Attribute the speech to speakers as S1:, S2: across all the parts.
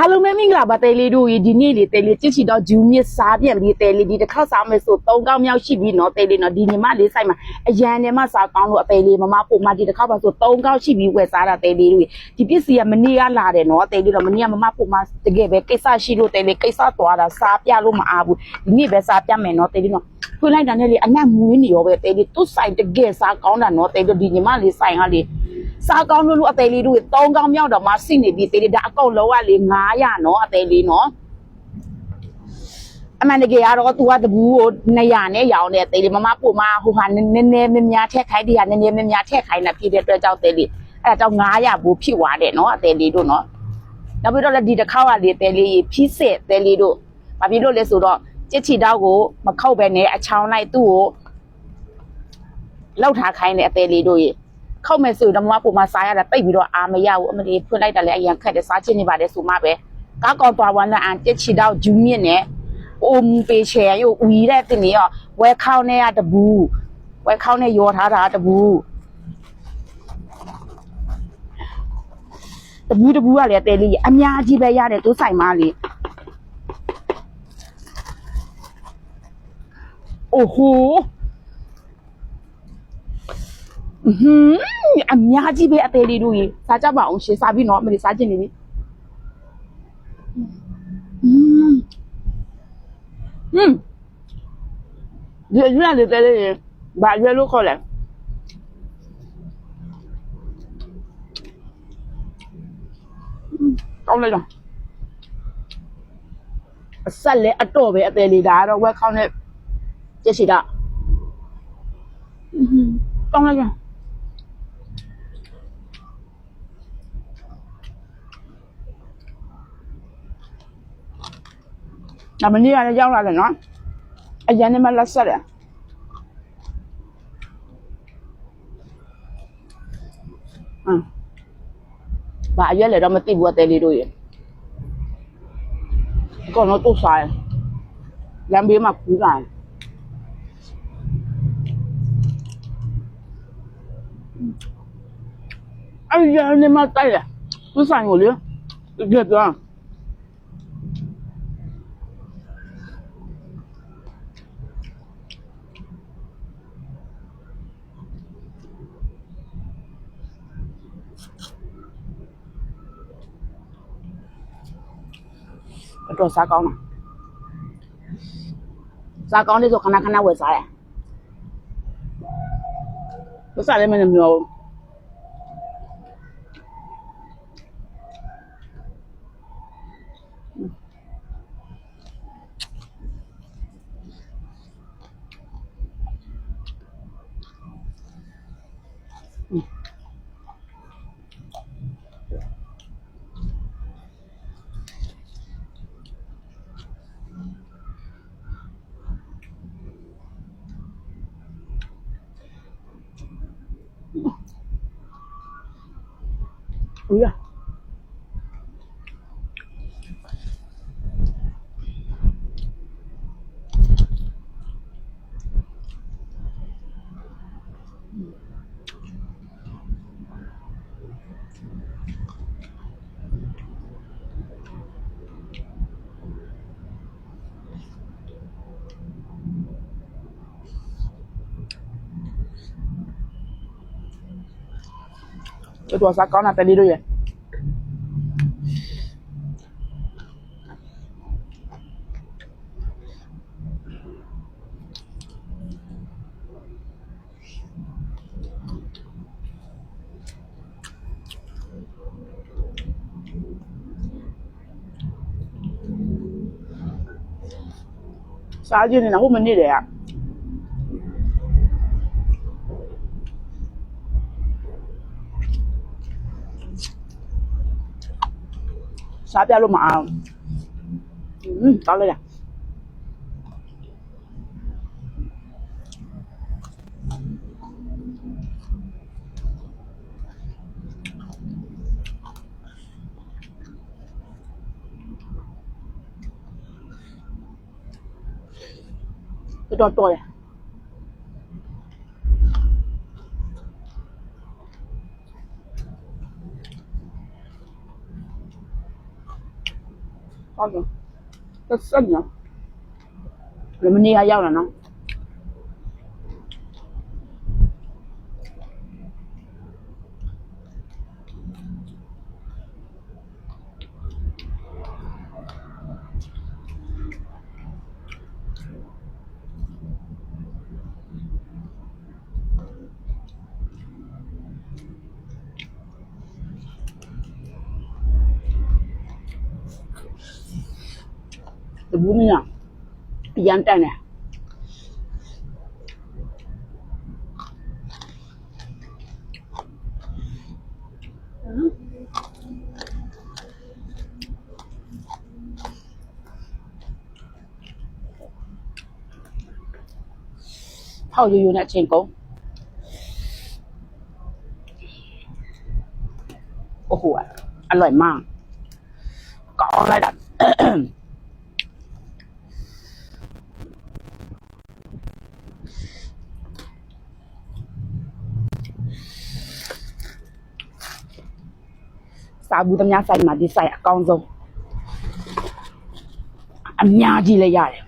S1: အားလုံးပဲမင်္ဂလာပါတဲလေးတို့ဒီနေ့လေတဲလေးကြည့်ချီတော့ဂျူးမြစ်စားပြန်ပြီးတဲလေးဒီတစ်ခါစားမယ်ဆို၃ကောင်းမြောက်ရှိပြီနော်တဲလေးနော်ဒီညီမလေးဆိုင်မှာအရန်ထဲမှာစားကောင်းလို့အတဲလေးမမပို့မဒီတစ်ခါပါဆို၃ကောင်းရှိပြီဝယ်စားတာတဲလေးတို့ဒီပစ္စည်းကမနေ့ကလာတယ်နော်တဲလေးတော့မနေ့ကမမပို့မတကယ်ပဲကိစ္စရှိလို့တဲလေးကိစ္စသွားတာစားပြလို့မအားဘူးဒီနေ့ပဲစားပြမယ်နော်တဲလေးနော်ဖွင့်လိုက်တာနဲ့လေအနက်မွေးနေရောပဲတဲလေးသူ့ဆိုင်တကယ်စားကောင်းတာနော်တဲလေးဒီညီမလေးဆိုင်ကလေ စားကောင်းလို့လို့အသေးလေးတို့၃ကောင်းမြောက်တော့မှစိနေပြီးသေးလေးဒါအကုန်လုံးကလေ900နော်အသေးလေးနော်အမှန်တကယ်ကတော့ तू ကတဘူးကို200နဲ့ရောင်းတဲ့အသေးလေးမမပို့မဟိုဟာနည်းနည်းများများထက်ခိုင်းတရားနည်းနည်းများများထက်ခိုင်းတာဖြစ်တဲ့အတွက်ကြောင့်သေးလေးအဲ့ဒါကြောင့်900ဘူးဖြစ်သွားတယ်နော်အသေးလေးတို့နော်နောက်ပြီးတော့လည်းဒီတစ်ခေါက်ကလေသေးလေးဖြီးစစ်သေးလေးတို့ဘာဖြစ်လို့လဲဆိုတော့ကြစ်ချီတောက်ကိုမခောက်ပဲနဲ့အချောင်းလိုက်သူ့ကိုလောက်ထားခိုင်းတဲ့အသေးလေးတို့ရေ ခောက်မယ်ဆိုတော့မမပုံမစားရတာတိတ်ပြီးတော့အာမရဘူးအမလေးဖွင့်လိုက်တာလည်းအရင်ခက်တယ်စားချင်နေပါတယ်ဆိုမှပဲကားကောင်သွားဝမ်းနဲ့အန်တက်ချီတော့ဂျူးမြင့်နဲ့အိုမပေချေရုပ်ဝီတဲ့တင်ရောဝဲခေါင်းနဲ့ရတဘူးဝဲခေါင်းနဲ့ရောထားတာတဘူးတဘူးတဘူးကလည်းတဲလေးအများကြီးပဲရတယ်သူဆိုင်မလေးအိုဟိုอืม အများကြီးပဲအသေးလေးတို့ရေစားကြပါအောင်ရှင်စားပြီးတော့မလေးစားချင်နေပြီอืมอืมဒီရွက်လေးတဲလေးရေဘာရွက်လို့ခေါ်လဲอืมကောင်းလိုက်တော့အဆက်လေအတော့ပဲအသေးလေးဒါကတော့ဝက်ခေါင်းနဲ့ကျက်စီတာอืมကောင်းလိုက်တော့ ဒါမနေ့ကလည်းရောက်လာတယ်နော်အရန်နဲ့မလက်ဆက်တယ်ဟမ်ဘာအရွက်လဲတော့မသိဘူးအသေးလေးတို့ရေအကောင်တော့တုတ်စားတယ်လမ်းဘေးမှာကူးလာတယ်အဲ့ဒီရန်နဲ့မတိုက်တယ်သူဆိုင်ကိုလေပြတ်သွား အ တော်စားကောင်းတာစားကောင်းလေးဆိုခဏခဏဝယ်စားတယ်မစားလည်းမနေမျိုး อุ้ย Cái tua xác có Natalie đâu vậy? Sao chứ này nó không mình đi đẹp วยစားခြင်းနေတာဟိုမနစ်တ ဟုတ်တယ်သက်ဆက်ညလမနီယာရောက်လာနော် ဆိုဘူးမင်းကပြန်တန်တယ်ဖောက်ရိုးရိုးနဲ့အချိန်ကုန်โอ้โหอร่อยมากก็อร่อยดับ စာဘူးသမားဆိုင်မှာဒီဆိုင်အကောင်းဆုံးအများကြီးလည်းရတယ်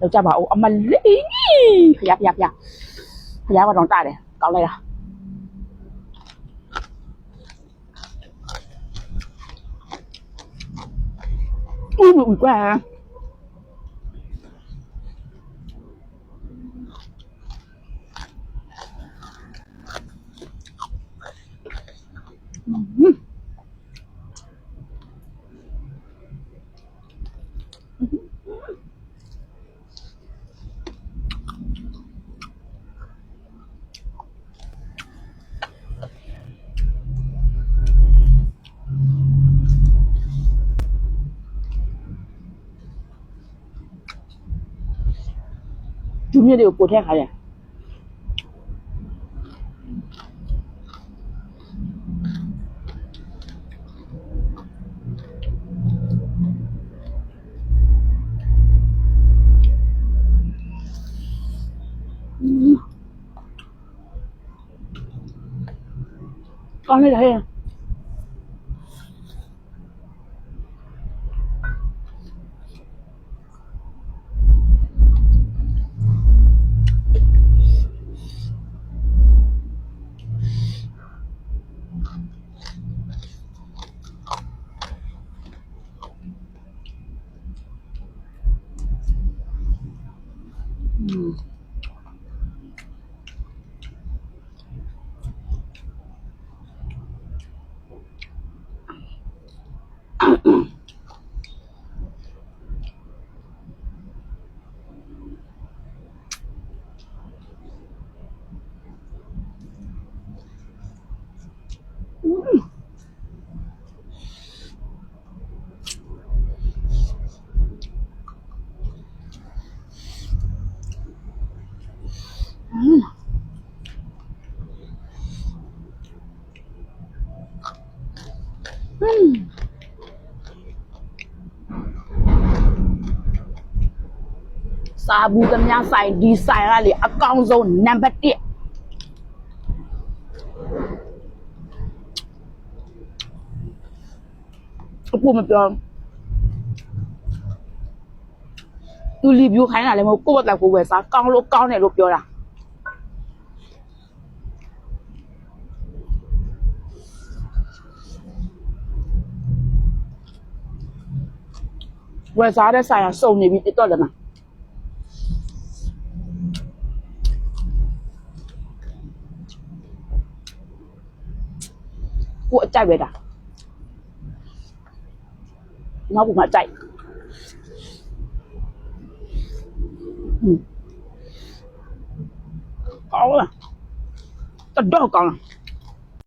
S1: လောက်ကြပါဦးအမလေးဖျားဖျားဖျားဖျားကတော့တာတယ်ကောင်းလိုက်လားဦးဘူးကွာသူမြစ်တွေ ကိုပို့ထည့်ခါတယ်ကောင်းလိုက်တ စာဘူးသမားဆိုင်ဒီဆိုင်ကလေအကောင်းဆုံးနံပါတ်1အခုမပြောသူလီဗျူခိုင်းတာလည်းမဟုတ်ကိုယ့်ဘက်ကိုယ်ဝယ်စားကောင်းလို့ကောင်းတယ်လို့ပြောတာဝယ်စားတဲ့ဆိုင်ကစုံနေပြီတစ်တော့လည်းမ ကိုအကြိုက်ပဲတာနောက်ဘူးမကြိုက်อืมကောင်းလားတော်တော်ကောင်းလား